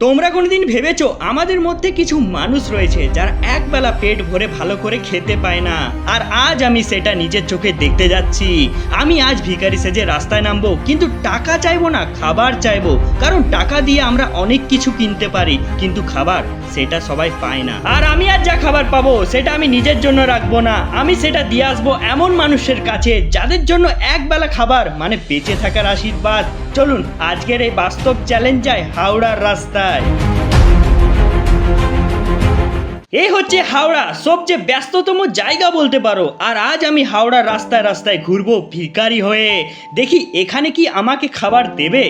তোমরা কোনোদিন ভেবেছ আমাদের মধ্যে কিছু মানুষ রয়েছে যারা একবেলা পেট ভরে ভালো করে খেতে পায় না? আর আজ আমি সেটা নিজের চোখে দেখতে যাচ্ছি। আমি আজ ভিখারি সেজে রাস্তায় নামবো, কিন্তু টাকা চাইব না, খাবার চাইব। কারণ টাকা দিয়ে আমরা অনেক কিছু কিনতে পারি, কিন্তু খাবার সেটা সবাই পায় না। আর আমি আজ যা খাবার পাবো, সেটা আমি নিজের জন্য রাখব না। আমি সেটা দিয়ে আসব এমন মানুষের কাছে যাদের জন্য একবেলা খাবার মানে বেঁচে থাকার আশীর্বাদ। চলুন, আজকের এই বাস্তব চ্যালেঞ্জ যায় হাওড়ার রাস্তায় এই হচ্ছে হাওড়া, সবচেয়ে ব্যস্ততম জায়গা বলতে পারো। আর আজ আমি হাওড়ার রাস্তায় রাস্তায় ঘুরবো ভিখারি হয়ে। দেখি এখানে কি আমাকে খাবার দেবে?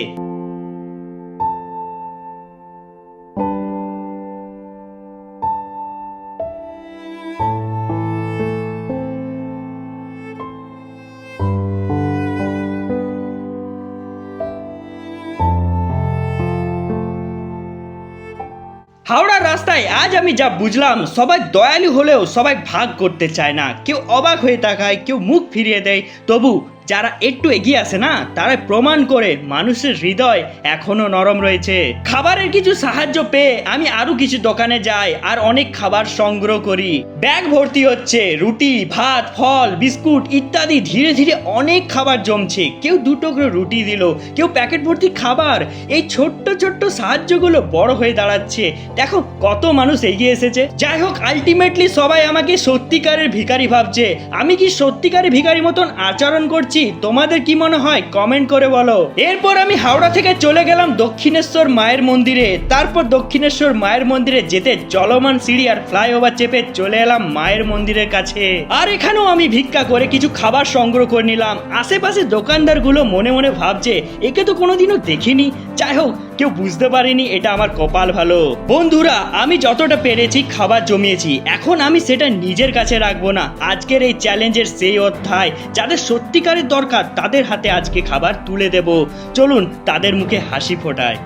হাওড়ার রাস্তায় আজ আমি যা বুঝলাম, সবাই দয়ালু হলেও সবাই ভাগ করতে চায় না। কেউ অবাক হয়ে তাকায়, কেউ মুখ ফিরিয়ে দেয়। তবু যারা একটু এগিয়ে আসে না, তারা প্রমাণ করে মানুষের হৃদয় এখনও নরম রয়েছে। খাবারের কিছু সাহায্য পেয়ে আমি আরও কিছু দোকানে যাই আর অনেক খাবার সংগ্রহ করি। ব্যাগ ভর্তি হচ্ছে, রুটি, ভাত, ফল, বিস্কুট ইত্যাদি ধীরে ধীরে অনেক খাবার জমছে। কেউ দুটো করে রুটি দিল, কেউ প্যাকেট ভর্তি খাবার। এই ছোট্ট ছোট্ট সাহায্যগুলো বড় হয়ে দাঁড়াচ্ছে। দেখো কত মানুষ এগিয়ে এসেছে। যাই হোক আলটিমেটলি সবাই আমাকে সত্যিকারের ভিখারি ভাবছে। আমি কি সত্যিকারের ভিখারি মতন আচরণ করছি? তোমাদের কি মনে হয়? কমেন্ট করে বলো। এরপর আমি হাওড়া থেকে চলে গেলাম দক্ষিণেশ্বর মায়ের মন্দিরে। তারপর দক্ষিণেশ্বর মায়ের মন্দিরে যেতে চলমান সিঁড়ি আর ফ্লাইওভার চেপে চলে এলাম মায়ের মন্দিরের কাছে। আর এখানেও আমি ভিক্ষা করে কিছু খাবার সংগ্রহ করে নিলাম। আশেপাশে দোকানদারগুলো মনে মনে ভাবছে, একে তো কোনোদিনও দেখিনি। যাই হোক কেউ বুঝতে পারেনি এটা আমার কপাল ভালো। বন্ধুরা, আমি যতটা পেরেছি খাবার জমিয়েছি, এখন আমি সেটা নিজের কাছে রাখব না। আজকের এই চ্যালেঞ্জের সেই অধ্যায়, যাদের সত্যিকারের দরকার, তাদের হাতে আজকে খাবার তুলে দেব। চলুন, তাদের মুখে হাসি ফোটায়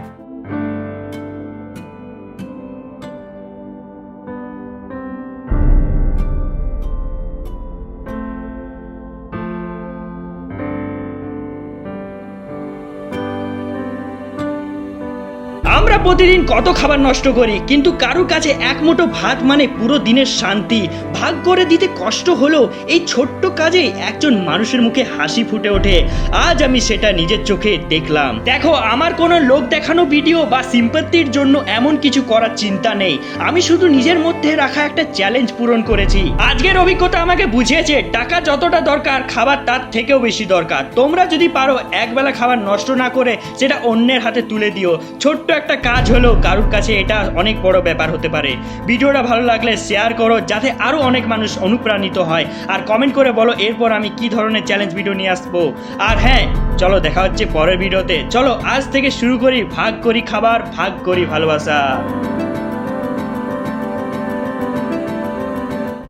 প্রতিদিন কত খাবার নষ্ট করি, কিন্তু কারোর কাছে এক মুঠো ভাত মানে পুরো দিনের শান্তি। ভাগ করে দিতে কষ্ট হলেও এই ছোট্ট কাজে একজন মানুষের মুখে হাসি ফুটে ওঠে। আজ আমি সেটা নিজের চোখে দেখলাম। দেখো, আমার কোনো লোক দেখানো ভিডিও বা সিম্পাতির জন্য এমন কিছু করার চিন্তা নেই। আমি শুধু নিজের মধ্যে রাখা একটা চ্যালেঞ্জ পূরণ করেছি। আজকের অভিজ্ঞতা আমাকে বুঝিয়েছে, টাকা যতটা দরকার, খাবার তার থেকেও বেশি দরকার। তোমরা যদি পারো, একবেলা খাবার নষ্ট না করে সেটা অন্যের হাতে তুলে দিও। ছোট্ট একটা কাজ হলো কারুর কাছে এটা অনেক বড় ব্যাপার হতে পারে। ভিডিওটা ভালো লাগলে শেয়ার করো যাতে আরও অনেক মানুষ অনুপ্রাণিত হয়। আর কমেন্ট করে বলো এরপর আমি কি ধরনের চ্যালেঞ্জ ভিডিও নিয়ে আসব। আর হ্যাঁ চলো দেখা হচ্ছে পরের ভিডিওতে চলো আজ থেকে শুরু করি ভাগ করি খাবার, ভাগ করি ভালোবাসা।